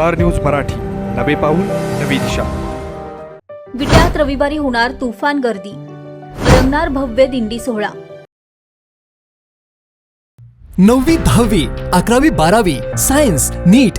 Star news Marathi. नवे पाऊल नवी दिशा. विट्यात रविवारी होणार तुफान गर्दी. रंगणार भव्य दिंडी सोहळा. नववी दहावी अकरावी बारावी science NEET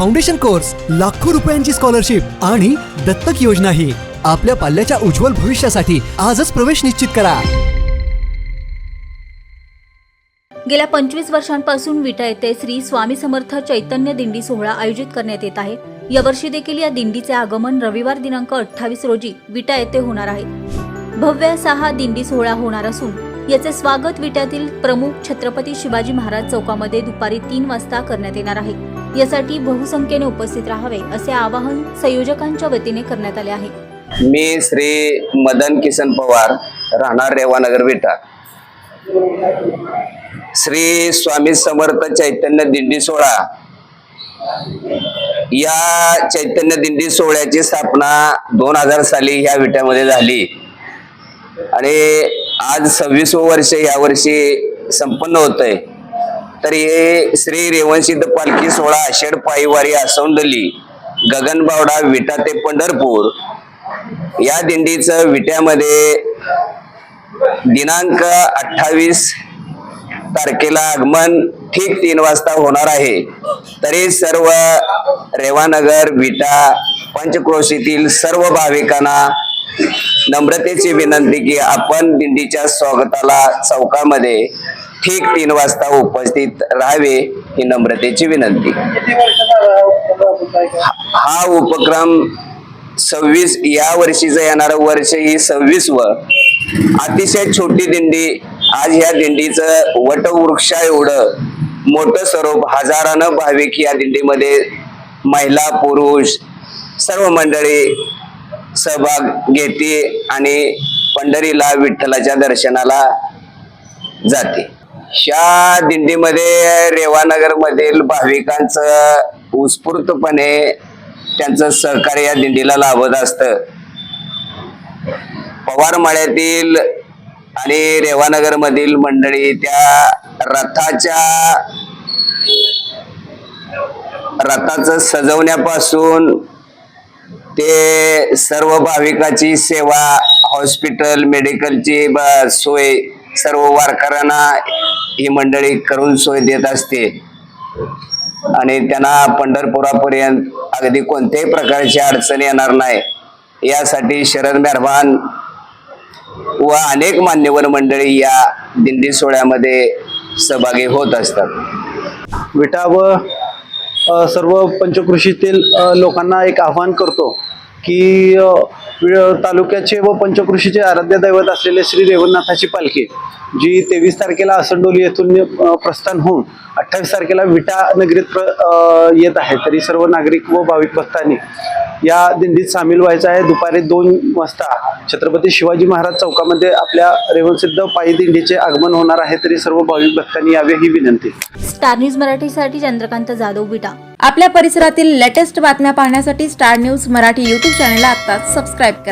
Foundation course लाखो रुपयांची स्कॉलरशिप आणि दत्तक योजना ही आपल्या पाल्याच्या उज्ज्वल भविष्यासाठी आजच प्रवेश निश्चित करा. गेल्या पंचवीस वर्षांपासून विटा येथे श्री स्वामी समर्थ चैतन्य दिंडी सोहळा आयोजित करण्यात येत आहे. यावर्षी देखील या दिंडीचे आगमन रविवार दिनांक अठ्ठावीस रोजी विटा येथे होणार आहे. भव्य असा हा दिंडी सोहळा होणार असून याचे स्वागत विट्यातील प्रमुख छत्रपती शिवाजी महाराज चौकामध्ये दुपारी तीन वाजता करण्यात येणार आहे. यासाठी बहुसंख्येने उपस्थित राहावे असे आवाहन संयोजकांच्या वतीने करण्यात आले आहे. मी श्री मदन किसन पवार राहणार रेवानगर बेटा श्री स्वामी समर्थ चैतन्य दिंडी सोहळा. या चैतन्य दिंडी सोहळ्याची स्थापना दोन हजार साली ह्या विट्यामध्ये झाली. आणि आज सव्वीस वर्ष या वर्षी संपन्न होत आहे तर हे श्री रेवणसिद्ध पालखी सोहळा आषाढ पायवारी आसवंदली गगनबावडा विटा ते पंढरपूर या दिंडीचं विट्यामध्ये दिनांक अठ्ठावीस तारखेला आगमन ठीक तीन वाजता होणार आहे. तरी सर्व रेवानगर विटा पंचक्रोशीतील सर्व भाविकांना नम्रतेची विनंती की आपण दिंडीच्या स्वागताला चौकामध्ये ठीक तीन वाजता उपस्थित राहावे ही नम्रतेची विनंती. हा उपक्रम सव्वीस या वर्षीचं येणारं वर्ष ही सव्वीस व अतिशय छोटी दिंडी आज ह्या दिंडीचं वटवृक्षा एवढं मोठं स्वरूप हजारानं भाविक या दिंडीमध्ये महिला पुरुष सर्व मंडळी सहभाग घेते आणि पंढरीला विठ्ठलाच्या दर्शनाला जाते. ह्या दिंडीमध्ये रेवानगर मधील भाविकांचं उत्स्फूर्तपणे त्यांचं सहकार्य या दिंडीला लाभत असतं. पवारमाळ्यातील आणि रेवानगर मधील मंडळी त्या रथाच्या रथाचं सजवण्यापासून ते सर्व भाविकाची सेवा हॉस्पिटल मेडिकलची सोय सर्व वारकऱ्यांना ही मंडळी करून सोय देत असते. आणि त्यांना पंढरपुरापर्यंत अगदी कोणत्याही प्रकारची अडचण येणार नाही. यासाठी शरद मेहरबान व अनेक मान्यवर मंडळी या दिंडी सोहळ्यामध्ये सहभागी होत असतात. विटा व सर्व पंचकृषीतील लोकांना एक आव्हान करतो. की तालुक्याचे व पंचकृषीचे आराध्य दैवत असलेले श्री रेवणनाथाची पालखी जी तेवीस तारखेला असंडोली येथून प्रस्थान होऊन अठ्ठावीस तारखेला विटा नगरीत प्र येत आहे. तरी सर्व नागरिक व भाविक भक्तांनी या दिंडीत सामील व्हायचं आहे. दुपारी दोन वाजता छत्रपती शिवाजी महाराज चौकामध्ये आपल्या रेवणसिद्ध पायी दिंडीचे आगमन होणार आहे तरी सर्व भाविक भक्तांनी यावे ही विनंती. स्टार न्यूज मराठीसाठी चंद्रकांत जाधव विटा आपल्या परिसरातील लेटेस्ट बातम्या पाहण्यासाठी स्टार न्यूज मराठी यूट्यूब चॅनलला आत्ताच सबस्क्राईब करा.